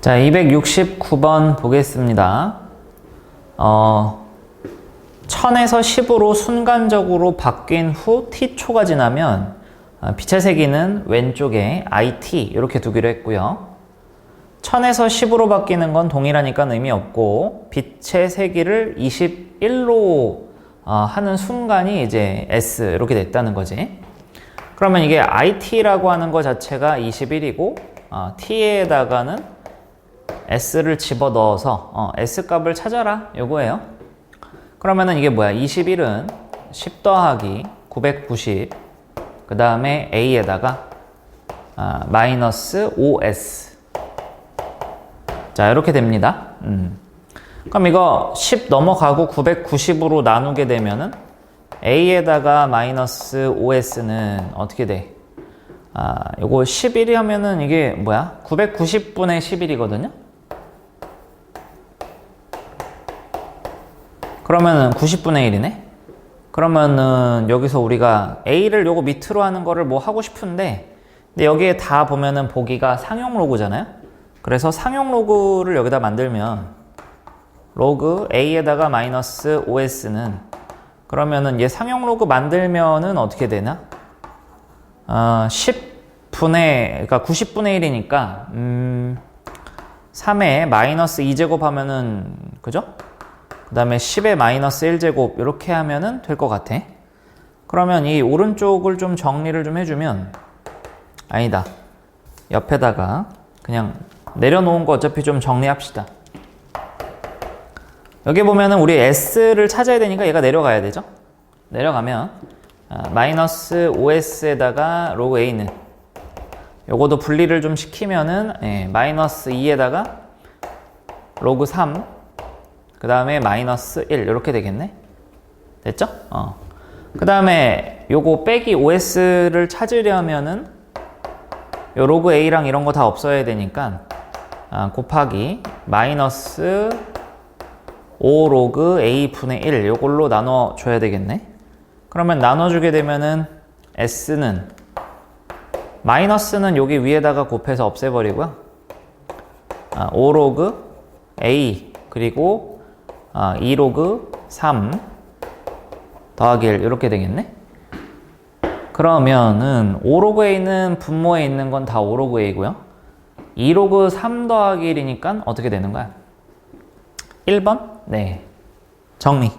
자, 269번 보겠습니다. 어, 1000에서 10으로 순간적으로 바뀐 후 t초가 지나면 아, 빛의 세기는 왼쪽에 it 이렇게 두기로 했고요. 1000에서 10으로 바뀌는 건 동일하니까 의미 없고 빛의 세기를 21로 어, 하는 순간이 이제 s 이렇게 됐다는 거지. 그러면 이게 it라고 하는 것 자체가 21이고 어, t에다가는 s를 집어 넣어서 어, s 값을 찾아라 요거예요. 그러면은 이게 뭐야? 21은 10 더하기 990, 그 다음에 a에다가 아, 마이너스 5s. 자, 이렇게 됩니다. 음. 그럼 이거 10 넘어가고 990으로 나누게 되면은 a에다가 마이너스 5s는 어떻게 돼? 아, 요거 11이 하면은 이게 뭐야? 990분의 11이거든요? 그러면은 90분의 1이네? 그러면은 여기서 우리가 A를 요거 밑으로 하는 거를 뭐 하고 싶은데 근데 여기에 다 보면은 보기가 상용 로그잖아요? 그래서 상용 로그를 여기다 만들면 로그 A에다가 마이너스 OS는 그러면은 얘 상용 로그 만들면은 어떻게 되나? 어, 10분의, 그러니까 90분의 1이니까, 음, 3에 마이너스 2제곱 하면은, 그죠? 그 다음에 10에 마이너스 1제곱 이렇게 하면은 될 것 같아. 그러면 이 오른쪽을 좀 정리를 좀 해주면 아니다. 옆에다가 그냥 내려놓은 거 어차피 좀 정리합시다. 여기 보면은 우리 S를 찾아야 되니까 얘가 내려가야 되죠? 내려가면 아, 마이너스 5S에다가 로그 A는 요거도 분리를 좀 시키면은 예, 마이너스 2에다가 로그 3 그 다음에 마이너스 1 이렇게 되겠네? 됐죠? 어. 그 다음에 요거 빼기 OS를 찾으려면은 요 로그 A랑 이런 거 다 없어야 되니까 아, 곱하기 마이너스 5 로그 A 분의 1 요걸로 나눠줘야 되겠네? 그러면 나눠주게 되면은 S는 마이너스는 여기 위에다가 곱해서 없애버리고요. 아, 5 로그 A 그리고 아, 2 로그 3 더하기 1 이렇게 되겠네 그러면은 5 로그 A는 분모에 있는 건 다 5 로그 A고요 2 로그 3 더하기 1이니까 어떻게 되는 거야? 1번? 네 정리